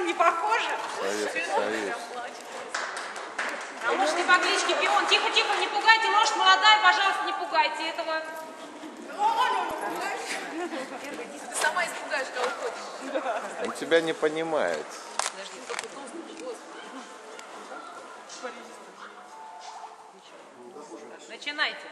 совсем не похожи. Совет, совет. А может лошади по кличке Пион. Тихо, тихо, не пугайте, лошадь молодая, пожалуйста, не пугайте этого. Ты сама испугаешь, кого хочешь. Он тебя не понимает. Подожди, только толстый, господи. Начинайте.